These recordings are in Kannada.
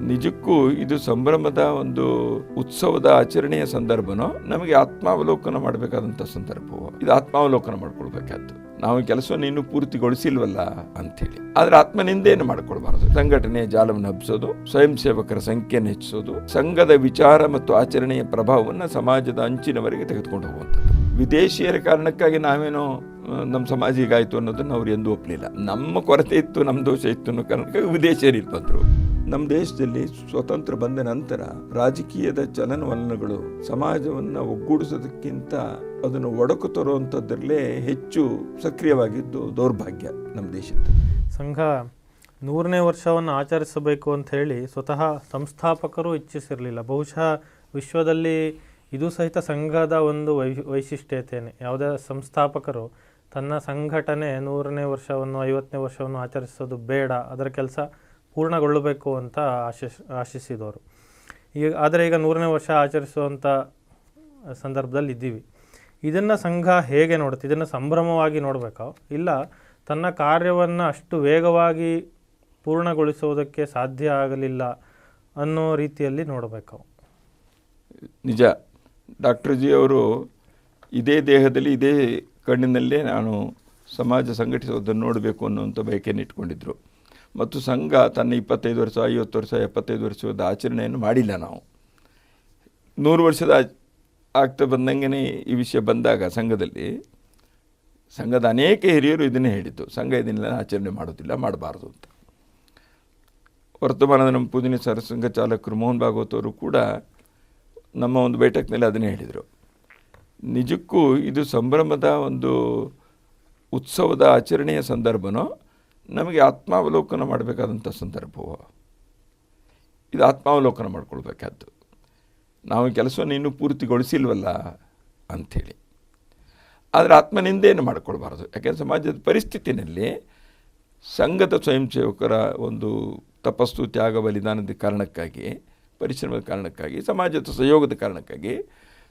ನಿಜಕ್ಕೂ ಇದು ಸಂಭ್ರಮದ ಒಂದು ಉತ್ಸವದ ಆಚರಣೆಯ ಸಂದರ್ಭನೋ? ನಮಗೆ ಆತ್ಮಾವಲೋಕನ ಮಾಡಬೇಕಾದಂಥ ಸಂದರ್ಭವೋ? ಇದು ಆತ್ಮಾವಲೋಕನ ಮಾಡ್ಕೊಳ್ಬೇಕಾಯ್ತು. ನಾವು ಕೆಲಸವನ್ನು ಇನ್ನೂ ಪೂರ್ತಿಗೊಳಿಸಿಲ್ವಲ್ಲ ಅಂಥೇಳಿ. ಆದ್ರೆ ಆತ್ಮನಿಂದೇನು ಮಾಡ್ಕೊಳ್ಬಾರ್ದು. ಸಂಘಟನೆ ಜಾಲವನ್ನು ಹಬ್ಬಿಸೋದು ಸ್ವಯಂ ಸೇವಕರ ಸಂಖ್ಯೆಯನ್ನು ಹೆಚ್ಚಿಸೋದು, ಸಂಘದ ವಿಚಾರ ಮತ್ತು ಆಚರಣೆಯ ಪ್ರಭಾವವನ್ನು ಸಮಾಜದ ಅಂಚಿನವರೆಗೆ ತೆಗೆದುಕೊಂಡು ಹೋಗುವಂಥದ್ದು. ವಿದೇಶಿಯರ ಕಾರಣಕ್ಕಾಗಿ ನಾವೇನೋ ನಮ್ಮ ಸಮಾಜ ಹೀಗಾಯಿತು ಅನ್ನೋದನ್ನು ಅವ್ರು ಎಂದೂ ಒಪ್ಪಲಿಲ್ಲ. ನಮ್ಮ ಕೊರತೆ ಇತ್ತು, ನಮ್ಮ ದೋಷ ಇತ್ತು ಅನ್ನೋ ಕಾರಣಕ್ಕಾಗಿ ವಿದೇಶಿಯರು ಬಂದರು ನಮ್ಮ ದೇಶದಲ್ಲಿ ಸ್ವತಂತ್ರ ಬಂದ ನಂತರ ರಾಜಕೀಯದ ಚಲನವಲನಗಳು ಸಮಾಜವನ್ನು ಒಗ್ಗೂಡಿಸೋದಕ್ಕಿಂತ ಅದನ್ನು ಒಡಕು ತರುವಂಥದ್ರಲ್ಲೇ ಹೆಚ್ಚು ಸಕ್ರಿಯವಾಗಿದ್ದು ದೌರ್ಭಾಗ್ಯ ನಮ್ಮ ದೇಶದ್ದು. ಸಂಘ ನೂರನೇ ವರ್ಷವನ್ನು ಆಚರಿಸಬೇಕು ಅಂತ ಹೇಳಿ ಸ್ವತಃ ಸಂಸ್ಥಾಪಕರು ಇಚ್ಛಿಸಿರಲಿಲ್ಲ. ಬಹುಶಃ ವಿಶ್ವದಲ್ಲಿ ಇದು ಸಹಿತ ಸಂಘದ ಒಂದು ವೈ ವೈಶಿಷ್ಟ್ಯತೆಯೇ ಯಾವುದೇ ಸಂಸ್ಥಾಪಕರು ತನ್ನ ಸಂಘಟನೆ ನೂರನೇ ವರ್ಷವನ್ನು, ಐವತ್ತನೇ ವರ್ಷವನ್ನು ಆಚರಿಸೋದು ಬೇಡ. ಅದರ ಕೆಲಸ ಪೂರ್ಣಗೊಳ್ಳಬೇಕು ಅಂತ ಆಶಿಸ್, ಆಶಿಸಿದವರು. ಈಗ, ಆದರೆ ಈಗ ನೂರನೇ ವರ್ಷ ಆಚರಿಸುವಂಥ ಸಂದರ್ಭದಲ್ಲಿ ಇದ್ದೀವಿ. ಇದನ್ನು ಸಂಘ ಹೇಗೆ ನೋಡುತ್ತೆ? ಇದನ್ನು ಸಂಭ್ರಮವಾಗಿ ನೋಡಬೇಕಾ? ಇಲ್ಲ, ತನ್ನ ಕಾರ್ಯವನ್ನು ಅಷ್ಟು ವೇಗವಾಗಿ ಪೂರ್ಣಗೊಳಿಸುವುದಕ್ಕೆ ಸಾಧ್ಯ ಆಗಲಿಲ್ಲ ಅನ್ನೋ ರೀತಿಯಲ್ಲಿ ನೋಡಬೇಕು? ನಿಜ. ಡಾಕ್ಟರ್ ಜಿ ಅವರು ಇದೇ ದೇಹದಲ್ಲಿ ಇದೇ ಕಣ್ಣಿನಲ್ಲೇ ನಾನು ಸಮಾಜ ಸಂಘಟಿಸುವುದನ್ನು ನೋಡಬೇಕು ಅನ್ನುವಂಥ ಬಯಕೆಯನ್ನು ಇಟ್ಕೊಂಡಿದ್ರು. ಮತ್ತು ಸಂಘ ತನ್ನ ಇಪ್ಪತ್ತೈದು ವರ್ಷ, ಐವತ್ತು ವರ್ಷ, ಎಪ್ಪತ್ತೈದು ವರ್ಷದ ಆಚರಣೆಯನ್ನು ಮಾಡಿಲ್ಲ ನಾವು. ನೂರು ವರ್ಷದ ಆಗ್ತಾ ಬಂದಂಗೆ ಈ ವಿಷಯ ಬಂದಾಗ ಸಂಘದಲ್ಲಿ, ಸಂಘದ ಅನೇಕ ಹಿರಿಯರು ಇದನ್ನೇ ಹೇಳಿದ್ದು, ಸಂಘ ಇದನ್ನೆಲ್ಲ ಆಚರಣೆ ಮಾಡೋದಿಲ್ಲ ಮಾಡಬಾರ್ದು ಅಂತ. ವರ್ತಮಾನದ ನಮ್ಮ ಪೂಜನೆ ಸರಸಂಘ ಚಾಲಕರು ಮೋಹನ್ ಭಾಗವತ್ ಅವರು ಕೂಡ ನಮ್ಮ ಒಂದು ಬೈಠಕ್ನಲ್ಲಿ ಅದನ್ನೇ ಹೇಳಿದರು. ನಿಜಕ್ಕೂ ಇದು ಸಂಭ್ರಮದ ಒಂದು ಉತ್ಸವದ ಆಚರಣೆಯ ಸಂದರ್ಭನೋ ನಮಗೆ ಆತ್ಮಾವಲೋಕನ ಮಾಡಬೇಕಾದಂಥ ಸಂದರ್ಭ ಇದು ಆತ್ಮಾವಲೋಕನ ಮಾಡ್ಕೊಳ್ಬೇಕಾದ್ದು. ನಾವು ಕೆಲಸವನ್ನು ಇನ್ನೂ ಪೂರ್ತಿಗೊಳಿಸಿಲ್ವಲ್ಲ ಅಂಥೇಳಿ. ಆದರೆ ಆತ್ಮನಿಂದೇನು ಮಾಡ್ಕೊಳ್ಬಾರ್ದು? ಯಾಕೆಂದರೆ ಸಮಾಜದ ಪರಿಸ್ಥಿತಿನಲ್ಲಿ ಸಂಘದ ಸ್ವಯಂ ಸೇವಕರ ಒಂದು ತಪಸ್ಸು, ತ್ಯಾಗ, ಬಲಿದಾನದ ಕಾರಣಕ್ಕಾಗಿ, ಪರಿಶ್ರಮದ ಕಾರಣಕ್ಕಾಗಿ, ಸಮಾಜದ ಸಹಯೋಗದ ಕಾರಣಕ್ಕಾಗಿ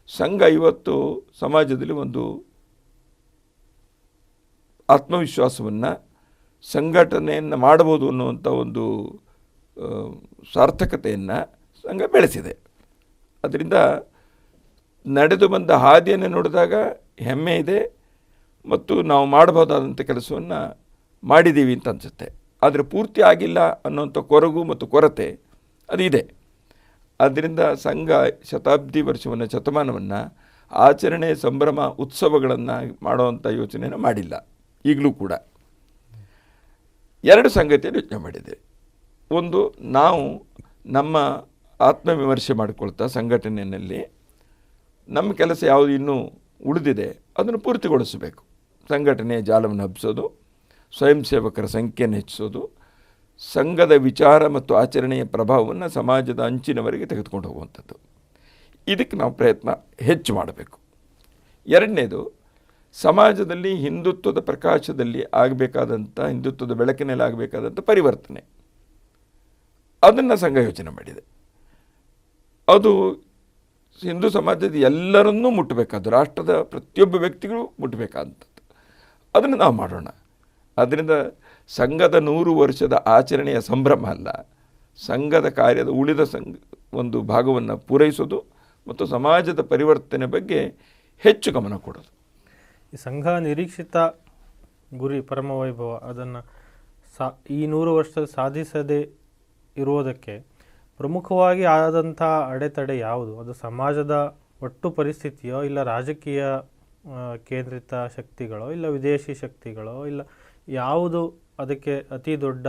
ಸಂಘ ಇವತ್ತು ಸಮಾಜದಲ್ಲಿ ಒಂದು ಆತ್ಮವಿಶ್ವಾಸವನ್ನು ಸಂಘಟನೆಯನ್ನು ಮಾಡಬಹುದು ಅನ್ನುವಂಥ ಒಂದು ಸಾರ್ಥಕತೆಯನ್ನು ಸಂಘ ಬೆಳೆಸಿದೆ. ಅದರಿಂದ ನಡೆದು ಬಂದ ಹಾದಿಯನ್ನು ನೋಡಿದಾಗ ಹೆಮ್ಮೆ ಇದೆ ಮತ್ತು ನಾವು ಮಾಡಬಹುದಾದಂಥ ಕೆಲಸವನ್ನು ಮಾಡಿದ್ದೀವಿ ಅಂತ ಅನಿಸುತ್ತೆ. ಆದರೆ ಪೂರ್ತಿ ಆಗಿಲ್ಲ ಅನ್ನೋಂಥ ಕೊರಗು ಮತ್ತು ಕೊರತೆ ಅದು ಇದೆ ಆದ್ದರಿಂದ ಸಂಘ ಶತಾಬ್ದಿ ವರ್ಷವನ್ನು, ಶತಮಾನವನ್ನು ಆಚರಣೆ, ಸಂಭ್ರಮ, ಉತ್ಸವಗಳನ್ನು ಮಾಡುವಂಥ ಯೋಚನೆಯನ್ನು ಮಾಡಿಲ್ಲ. ಈಗಲೂ ಕೂಡ. ಎರಡು ಸಂಗತಿಯನ್ನು ಯೋಚನೆ ಮಾಡಿದೆ ಒಂದು, ನಾವು ನಮ್ಮ ಆತ್ಮವಿಮರ್ಶೆ ಮಾಡಿಕೊಳ್ತಾ ಸಂಘಟನೆಯಲ್ಲಿ ನಮ್ಮ ಕೆಲಸ ಯಾವುದು ಇನ್ನೂ ಉಳಿದಿದೆ, ಅದನ್ನು ಪೂರ್ತಿಗೊಳಿಸಬೇಕು. ಸಂಘಟನೆಯ ಜಾಲವನ್ನು ಹಬ್ಬಿಸೋದು ಸ್ವಯಂ ಸೇವಕರ ಸಂಖ್ಯೆಯನ್ನು ಹೆಚ್ಚಿಸೋದು, ಸಂಘದ ವಿಚಾರ ಮತ್ತು ಆಚರಣೆಯ ಪ್ರಭಾವವನ್ನು ಸಮಾಜದ ಅಂಚಿನವರೆಗೆ ತೆಗೆದುಕೊಂಡು ಹೋಗುವಂಥದ್ದು. ಇದಕ್ಕೆ ನಾವು ಪ್ರಯತ್ನ ಹೆಚ್ಚು ಮಾಡಬೇಕು. ಎರಡನೇದು ಸಮಾಜದಲ್ಲಿ ಹಿಂದುತ್ವದ ಪ್ರಕಾಶದಲ್ಲಿ ಆಗಬೇಕಾದಂಥ, ಹಿಂದುತ್ವದ ಬೆಳಕಿನಲ್ಲಿ ಆಗಬೇಕಾದಂಥ ಪರಿವರ್ತನೆ. ಅದನ್ನು ಸಂಘ ಯೋಚನೆ ಮಾಡಿದೆ. ಅದು ಹಿಂದೂ ಸಮಾಜದ ಎಲ್ಲರನ್ನೂ ಮುಟ್ಟಬೇಕಾದ್ದು ರಾಷ್ಟ್ರದ ಪ್ರತಿಯೊಬ್ಬ ವ್ಯಕ್ತಿಗಳು ಮುಟ್ಟಬೇಕಾದಂಥದ್ದು ಅದನ್ನು ನಾವು ಮಾಡೋಣ. ಅದರಿಂದ ಸಂಘದ ನೂರು ವರ್ಷದ ಆಚರಣೆಯ ಸಂಭ್ರಮ ಅಲ್ಲ, ಸಂಘದ ಕಾರ್ಯದ ಉಳಿದ ಸಂಘ, ಒಂದು ಭಾಗವನ್ನು ಪೂರೈಸೋದು ಮತ್ತು ಸಮಾಜದ ಪರಿವರ್ತನೆ ಬಗ್ಗೆ ಹೆಚ್ಚು ಗಮನ ಕೊಡೋದು. ಈ ಸಂಘ ನಿರೀಕ್ಷಿತ ಗುರಿ ಪರಮವೈಭವ ಅದನ್ನು ಸಾ, ಈ ನೂರು ವರ್ಷದಲ್ಲಿ ಸಾಧಿಸದೇ ಇರುವುದಕ್ಕೆ ಪ್ರಮುಖವಾಗಿ ಆದಂಥ ಅಡೆತಡೆ ಯಾವುದು? ಅದು ಸಮಾಜದ ಒಟ್ಟು ಪರಿಸ್ಥಿತಿಯೋ, ಇಲ್ಲ ರಾಜಕೀಯ ಕೇಂದ್ರಿತ ಶಕ್ತಿಗಳೋ, ಇಲ್ಲ ವಿದೇಶಿ ಶಕ್ತಿಗಳೋ, ಇಲ್ಲ ಯಾವುದು ಅದಕ್ಕೆ ಅತಿ ದೊಡ್ಡ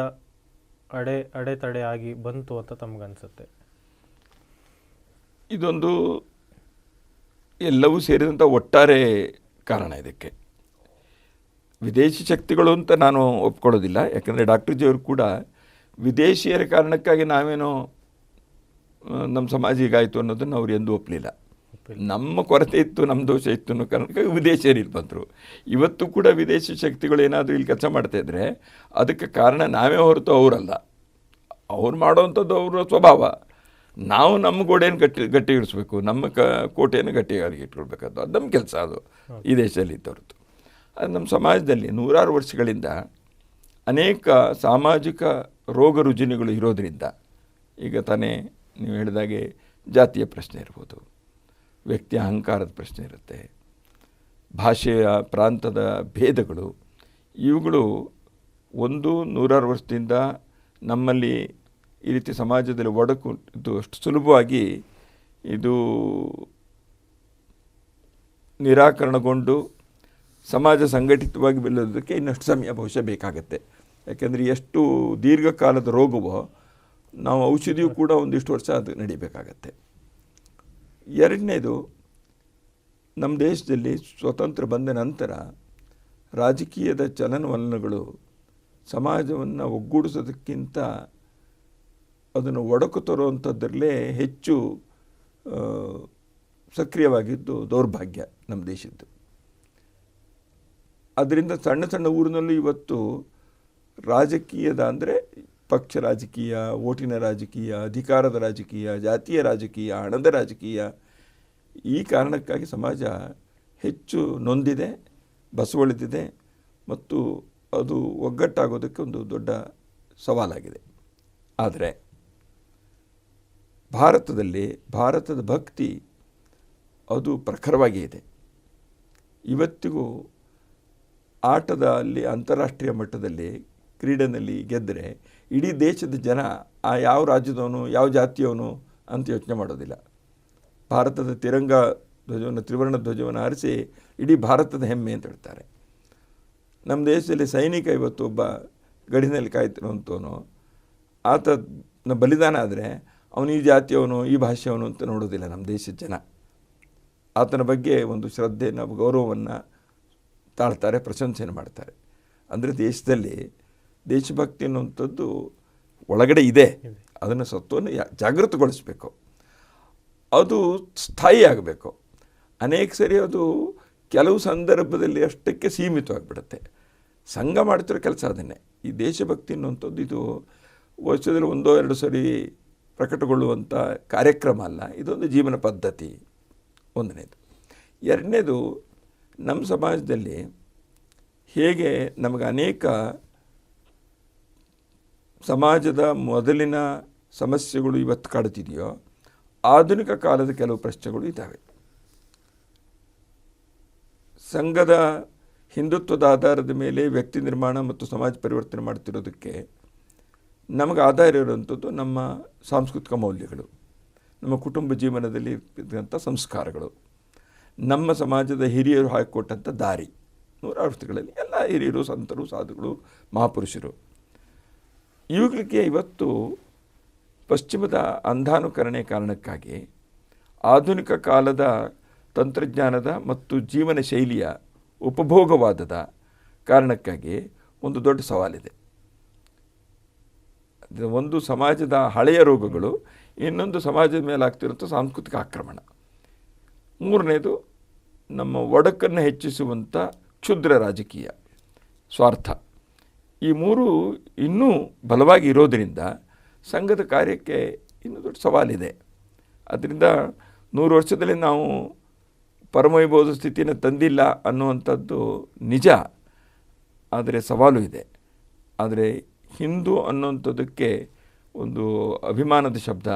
ಅಡೆ, ಅಡೆತಡೆ ಆಗಿ ಬಂತು ಅಂತ ತಮಗನ್ಸುತ್ತೆ? ಇದೊಂದು ಎಲ್ಲವೂ ಸೇರಿದಂಥ ಒಟ್ಟಾರೆ ಕಾರಣ ಇದಕ್ಕೆ. ವಿದೇಶಿ ಶಕ್ತಿಗಳು ಅಂತ ನಾನು ಒಪ್ಕೊಳ್ಳೋದಿಲ್ಲ ಯಾಕಂದರೆ ಡಾಕ್ಟರ್ ಜಿಯವರು ಕೂಡ ವಿದೇಶಿಯರ ಕಾರಣಕ್ಕಾಗಿ ನಾವೇನೋ ನಮ್ಮ ಸಮಾಜ ಹೀಗಾಯಿತು ಅನ್ನೋದನ್ನು ಅವ್ರು ಎಂದೂ ಒಪ್ಪಲಿಲ್ಲ ನಮ್ಮ ಕೊರತೆ ಇತ್ತು ನಮ್ಮ ದೋಷ ಇತ್ತು ಅನ್ನೋ ಕಾರಣಕ್ಕಾಗಿ ವಿದೇಶಿಯರು ಇಲ್ಲಿ ಬಂದರು. ಇವತ್ತು ಕೂಡ ವಿದೇಶಿ ಶಕ್ತಿಗಳು ಏನಾದರೂ ಇಲ್ಲಿ ಕೆಲಸ ಮಾಡ್ತಾ ಇದ್ದರೆ ಅದಕ್ಕೆ ಕಾರಣ ನಾವೇ ಹೊರತು ಅವರಲ್ಲ. ಅವ್ರು ಮಾಡೋವಂಥದ್ದು ಅವರ ಸ್ವಭಾವ. ನಾವು ನಮ್ಮ ಗೋಡೆಯನ್ನು ಗಟ್ಟಿ, ಗಟ್ಟಿಗಿರಿಸ್ಬೇಕು, ನಮ್ಮ ಕ, ಕೋಟೆಯನ್ನು ಗಟ್ಟಿಯಾಗಿ ಇಟ್ಕೊಳ್ಬೇಕಾದ್ದು. ಅದು ನಮ್ಮ ಕೆಲಸ ಅದು, ಈ ದೇಶದಲ್ಲಿ ಇದ್ದವ್ರದ್ದು ಅದು ನಮ್ಮ ಸಮಾಜದಲ್ಲಿ ನೂರಾರು ವರ್ಷಗಳಿಂದ ಅನೇಕ ಸಾಮಾಜಿಕ ರೋಗ ರುಜಿನಗಳು ಇರೋದರಿಂದ, ಈಗ ತಾನೇ ನೀವು ಹೇಳಿದಾಗೆ ಜಾತಿಯ ಪ್ರಶ್ನೆ ಇರ್ಬೋದು ವ್ಯಕ್ತಿ ಅಹಂಕಾರದ ಪ್ರಶ್ನೆ ಇರುತ್ತೆ, ಭಾಷೆಯ ಪ್ರಾಂತದ ಭೇದಗಳು, ಇವುಗಳು ಒಂದು ನೂರಾರು ವರ್ಷದಿಂದ ನಮ್ಮಲ್ಲಿ ಈ ರೀತಿ ಸಮಾಜದಲ್ಲಿ ಒಡಕು ಇದು ಅಷ್ಟು ಸುಲಭವಾಗಿ ಇದು ನಿರಾಕರಣಗೊಂಡು ಸಮಾಜ ಸಂಘಟಿತವಾಗಿ ಬೆಳೆಯೋದಕ್ಕೆ ಇನ್ನಷ್ಟು ಸಮಯ ಬಹುಶಃ ಬೇಕಾಗತ್ತೆ. ಯಾಕೆಂದರೆ ಎಷ್ಟು ದೀರ್ಘಕಾಲದ ರೋಗವೋ ನಾವು ಔಷಧಿಯೂ ಕೂಡ ಒಂದಿಷ್ಟು ವರ್ಷ ಅದು ನಡಿಬೇಕಾಗತ್ತೆ. ಎರಡನೇದು, ನಮ್ಮ ದೇಶದಲ್ಲಿ ಸ್ವತಂತ್ರ ಬಂದ ನಂತರ ರಾಜಕೀಯದ ಚಲನವಲನಗಳು ಸಮಾಜವನ್ನು ಒಗ್ಗೂಡಿಸೋದಕ್ಕಿಂತ ಅದನ್ನು ಒಡಕು ತರುವಂಥದ್ದರಲ್ಲೇ ಹೆಚ್ಚು ಸಕ್ರಿಯವಾಗಿದ್ದು ದೌರ್ಭಾಗ್ಯ ನಮ್ಮ ದೇಶದ್ದು. ಅದರಿಂದ ಸಣ್ಣ ಸಣ್ಣ ಊರಿನಲ್ಲೂ ಇವತ್ತು ರಾಜಕೀಯದ ಅಂದರೆ ಪಕ್ಷ ರಾಜಕೀಯ, ಓಟಿನ ರಾಜಕೀಯ, ಅಧಿಕಾರದ ರಾಜಕೀಯ, ಜಾತಿಯ ರಾಜಕೀಯ, ಹಣದ ರಾಜಕೀಯ, ಈ ಕಾರಣಕ್ಕಾಗಿ ಸಮಾಜ ಹೆಚ್ಚು ನೊಂದಿದೆ, ಬಸವಳಿದಿದೆ ಮತ್ತು ಅದು ಒಗ್ಗಟ್ಟಾಗೋದಕ್ಕೆ ಒಂದು ದೊಡ್ಡ ಸವಾಲಾಗಿದೆ. ಆದರೆ ಭಾರತದಲ್ಲಿ ಭಾರತದ ಭಕ್ತಿ ಅದು ಪ್ರಖರವಾಗಿ ಇದೆ. ಇವತ್ತಿಗೂ ಆಟದಲ್ಲಿ ಅಂತಾರಾಷ್ಟ್ರೀಯ ಮಟ್ಟದಲ್ಲಿ ಕ್ರೀಡೆಯಲ್ಲಿ ಗೆದ್ದರೆ ಇಡೀ ದೇಶದ ಜನ ಆ ಯಾವ ರಾಜ್ಯದವನು, ಯಾವ ಜಾತಿಯವನು ಅಂತ ಯೋಚನೆ ಮಾಡೋದಿಲ್ಲ. ಭಾರತದ ತಿರಂಗ ಧ್ವಜವನ್ನು, ತ್ರಿವರ್ಣ ಧ್ವಜವನ್ನು ಆರಿಸಿ ಇಡೀ ಭಾರತದ ಹೆಮ್ಮೆ ಅಂತ ಹೇಳ್ತಾರೆ. ನಮ್ಮ ದೇಶದಲ್ಲಿ ಸೈನಿಕ ಇವತ್ತು ಒಬ್ಬ ಗಡಿನಲ್ಲಿ ಕಾಯ್ತಿರುವಂಥವನು ಆತನ ಬಲಿದಾನ ಆದರೆ ಅವನು ಈ ಜಾತಿಯವನು, ಈ ಭಾಷೆಯವನು ಅಂತ ನೋಡೋದಿಲ್ಲ ನಮ್ಮ ದೇಶದ ಜನ. ಆತನ ಬಗ್ಗೆ ಒಂದು ಶ್ರದ್ಧೆಯನ್ನು, ಗೌರವವನ್ನು ತಾಳ್ತಾರೆ, ಪ್ರಶಂಸೆಯನ್ನು ಮಾಡ್ತಾರೆ. ಅಂದರೆ ದೇಶದಲ್ಲಿ ದೇಶಭಕ್ತಿ ಅನ್ನುವಂಥದ್ದು ಒಳಗಡೆ ಇದೆ. ಅದನ್ನು ಸತ್ವವನ್ನು ಜಾಗೃತಗೊಳಿಸಬೇಕು. ಅದು ಸ್ಥಾಯಿ ಆಗಬೇಕು. ಅನೇಕ ಸರಿ ಅದು ಕೆಲವು ಸಂದರ್ಭದಲ್ಲಿ ಅಷ್ಟಕ್ಕೆ ಸೀಮಿತವಾಗಿಬಿಡುತ್ತೆ ಸಂಘ ಮಾಡ್ತಿರೋ ಕೆಲಸ ಅದನ್ನೇ. ಈ ದೇಶಭಕ್ತಿ ಅನ್ನುವಂಥದ್ದು ಇದು ವರ್ಷದಲ್ಲಿ ಒಂದೋ ಎರಡು ಸರಿ ಪ್ರಕಟಗೊಳ್ಳುವಂಥ ಕಾರ್ಯಕ್ರಮ ಅಲ್ಲ, ಇದೊಂದು ಜೀವನ ಪದ್ಧತಿ. ಒಂದನೇದು. ಎರಡನೇದು, ನಮ್ಮ ಸಮಾಜದಲ್ಲಿ ಹೇಗೆ ನಮಗೆ ಅನೇಕ ಸಮಾಜದ ಮೊದಲಿನ ಸಮಸ್ಯೆಗಳು ಇವತ್ತು ಕಾಡುತ್ತಿದೆಯೋ, ಆಧುನಿಕ ಕಾಲದ ಕೆಲವು ಪ್ರಶ್ನೆಗಳು ಇದ್ದಾವೆ. ಸಂಘದ ಹಿಂದುತ್ವದ ಆಧಾರದ ಮೇಲೆ ವ್ಯಕ್ತಿ ನಿರ್ಮಾಣ ಮತ್ತು ಸಮಾಜ ಪರಿವರ್ತನೆ ಮಾಡ್ತಿರೋದಕ್ಕೆ ನಮಗೆ ಆಧಾರ ಇರುವಂಥದ್ದು ನಮ್ಮ ಸಾಂಸ್ಕೃತಿಕ ಮೌಲ್ಯಗಳು, ನಮ್ಮ ಕುಟುಂಬ ಜೀವನದಲ್ಲಿ ಇದ್ದಂಥ ಸಂಸ್ಕಾರಗಳು, ನಮ್ಮ ಸಮಾಜದ ಹಿರಿಯರು ಹಾಕಿಕೊಟ್ಟಂಥ ದಾರಿ, ನೂರಾರು ವರ್ಷಗಳಲ್ಲಿ ಎಲ್ಲ ಹಿರಿಯರು, ಸಂತರು, ಸಾಧುಗಳು, ಮಹಾಪುರುಷರು. ಇವುಗಳಿಗೆ ಇವತ್ತು ಪಶ್ಚಿಮದ ಅಂಧಾನುಕರಣೆ ಕಾರಣಕ್ಕಾಗಿ ಆಧುನಿಕ ಕಾಲದ ತಂತ್ರಜ್ಞಾನದ ಮತ್ತು ಜೀವನ ಶೈಲಿಯ ಉಪಭೋಗವಾದದ ಕಾರಣಕ್ಕಾಗಿ ಒಂದು ದೊಡ್ಡ ಸವಾಲಿದೆ. ಒಂದು ಸಮಾಜದ ಹಳೆಯ ರೋಗಗಳು, ಇನ್ನೊಂದು ಸಮಾಜದ ಮೇಲೆ ಆಗ್ತಿರುವಂಥ ಸಾಂಸ್ಕೃತಿಕ ಆಕ್ರಮಣ. ಮೂರನೇದು, ನಮ್ಮ ಒಡಕನ್ನು ಹೆಚ್ಚಿಸುವಂಥ ಕ್ಷುದ್ರ ರಾಜಕೀಯ, ಸ್ವಾರ್ಥ. ಈ ಮೂರು ಇನ್ನೂ ಬಲವಾಗಿ ಇರೋದರಿಂದ ಸಂಘದ ಕಾರ್ಯಕ್ಕೆ ಇನ್ನೂ ದೊಡ್ಡ ಸವಾಲಿದೆ. ಅದರಿಂದ ನೂರು ವರ್ಷದಲ್ಲಿ ನಾವು ಪರಮವೈಭವದ ಸ್ಥಿತಿಯನ್ನು ತಂದಿಲ್ಲ ಅನ್ನುವಂಥದ್ದು ನಿಜ. ಆದರೆ ಸವಾಲು ಇದೆ. ಆದರೆ ಹಿಂದೂ ಅನ್ನುವಂಥದ್ದಕ್ಕೆ ಒಂದು ಅಭಿಮಾನದ ಶಬ್ದ.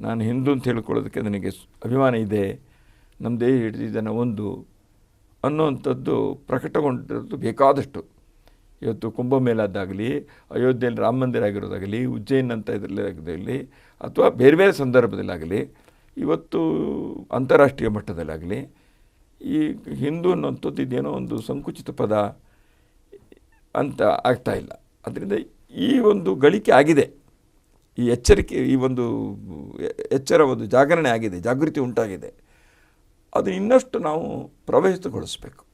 ನಾನು ಹಿಂದೂ ಅಂತ ಹೇಳ್ಕೊಳ್ಳೋದಕ್ಕೆ ನನಗೆ ಅಭಿಮಾನ ಇದೆ. ನಮ್ಮ ದೇಹ ಹಿಡಿದಿದ್ದಾನೆ ಒಂದು ಅನ್ನುವಂಥದ್ದು ಪ್ರಕಟಗೊಂಡಿರೋದು ಬೇಕಾದಷ್ಟು. ಇವತ್ತು ಕುಂಭಮೇಳದ್ದಾಗಲಿ, ಅಯೋಧ್ಯೆಯಲ್ಲಿ ರಾಮ ಮಂದಿರ ಆಗಿರೋದಾಗಲಿ, ಉಜ್ಜಯಿನ್ ಅಂತ ಇದರಲ್ಲಿ ಅಥವಾ ಬೇರೆ ಬೇರೆ ಸಂದರ್ಭದಲ್ಲಾಗಲಿ, ಇವತ್ತು ಅಂತಾರಾಷ್ಟ್ರೀಯ ಮಟ್ಟದಲ್ಲಾಗಲಿ, ಈ ಹಿಂದೂ ಅನ್ನುವಂಥದ್ದು ಇದೇನೋ ಒಂದು ಸಂಕುಚಿತ ಪದ ಅಂತ ಆಗ್ತಾ ಇಲ್ಲ. ಅದರಿಂದ ಈ ಒಂದು ಗಳಿಕೆ ಆಗಿದೆ. ಈ ಎಚ್ಚರಿಕೆ, ಈ ಒಂದು ಎಚ್ಚರ, ಒಂದು ಜಾಗರಣೆ ಆಗಿದೆ, ಜಾಗೃತಿ ಉಂಟಾಗಿದೆ. ಅದು ಇನ್ನಷ್ಟು ನಾವು ಪ್ರವೇಶಗೊಳಿಸಬೇಕು